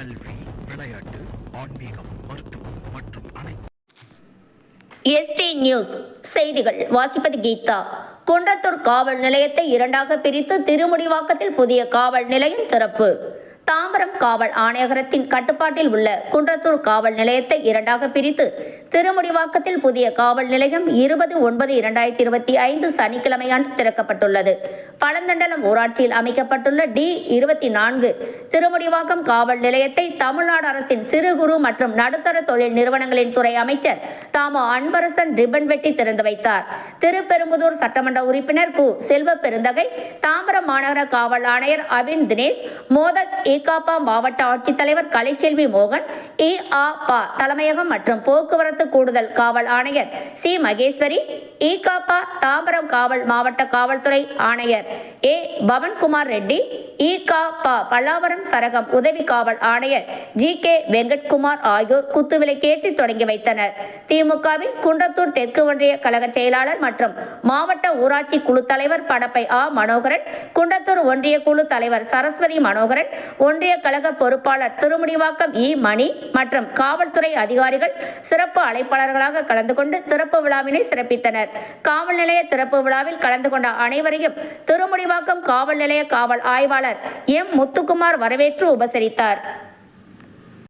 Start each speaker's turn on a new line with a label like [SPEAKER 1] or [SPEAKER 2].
[SPEAKER 1] கல்வி விளையாட்டு ஆன்மீகம் மருத்துவம் மற்றும் அனைத்து.
[SPEAKER 2] எஸ்டி நியூஸ் செய்திகள். வாசிப்பது கீதா. குன்றத்தூர் காவல் நிலையத்தை இரண்டாக பிரித்து திருமுடிவாக்கத்தில் புதிய காவல் நிலையம் திறப்பு. தாம்பரம் காவல் ஆணையகரத்தின் கட்டுப்பாட்டில் உள்ள குன்றத்தூர் காவல் நிலையத்தை இரண்டாக பிரித்து திருமுடிவாக்கத்தில் புதிய காவல் நிலையம் இருபது ஒன்பது இரண்டாயிரத்தி இருபத்தி ஐந்து சனிக்கிழமை அன்று திறக்கப்பட்டுள்ளது. பழந்தண்டலம் ஊராட்சியில் அமைக்கப்பட்டுள்ள டி இருபத்தி நான்கு திருமுடிவாக்கம் காவல் நிலையத்தை தமிழ்நாடு அரசின் சிறு குறு மற்றும் நடுத்தர தொழில் நிறுவனங்களின் துறை அமைச்சர் தாமோ அன்பரசன் ரிப்பன் வெட்டி திறந்து வைத்தார். திருப்பெரும்புதூர் சட்டமன்ற உறுப்பினர் கு. செல்வ பெருந்தகை தாம்பரம் மாநகர காவல் ஆணையர் அபின் தினேஷ் மோதக் இகாபா மாவட்ட ஆட்சித்தலைவர் கலைச்செல்வி மோகன் இ ஆ பா தலைமையகம் மற்றும் போக்குவரத்து கூடுதல் காவல் ஆணையர் சி மகேஸ்வரி இகாபா தாம்பரம் காவல் மாவட்ட காவல்துறை ஆணையர் ஏ பவன்குமார் ரெட்டி ஈகாப்பா பல்லாவரம் சரகம் உதவி காவல் ஆணையர் ஜி கே வெங்கட்குமார் ஆகியோர் குத்துவிளக்கேற்றி தொடங்கி வைத்தனர். திமுகவின் குன்றத்தூர் தெற்கு ஒன்றிய கழக செயலாளர் மற்றும் மாவட்ட ஊராட்சி குழு தலைவர் படப்பை ஆ மனோகரன் குன்றத்தூர் ஒன்றிய குழு தலைவர் சரஸ்வதி மனோகரன் ஒன்றிய கழக பொறுப்பாளர் திருமுடிவாக்கம் இ. மணி மற்றும் காவல்துறை அதிகாரிகள் சிறப்பு அழைப்பாளர்களாக கலந்து கொண்டு திறப்பு விழாவினை சிறப்பித்தனர். காவல் நிலைய திறப்பு விழாவில் கலந்து கொண்ட அனைவரையும் திருமுடிவாக்கம் காவல் நிலைய காவல் ஆய்வாளர் எம். முத்துக்குமார் வரவேற்று உபசரித்தார்.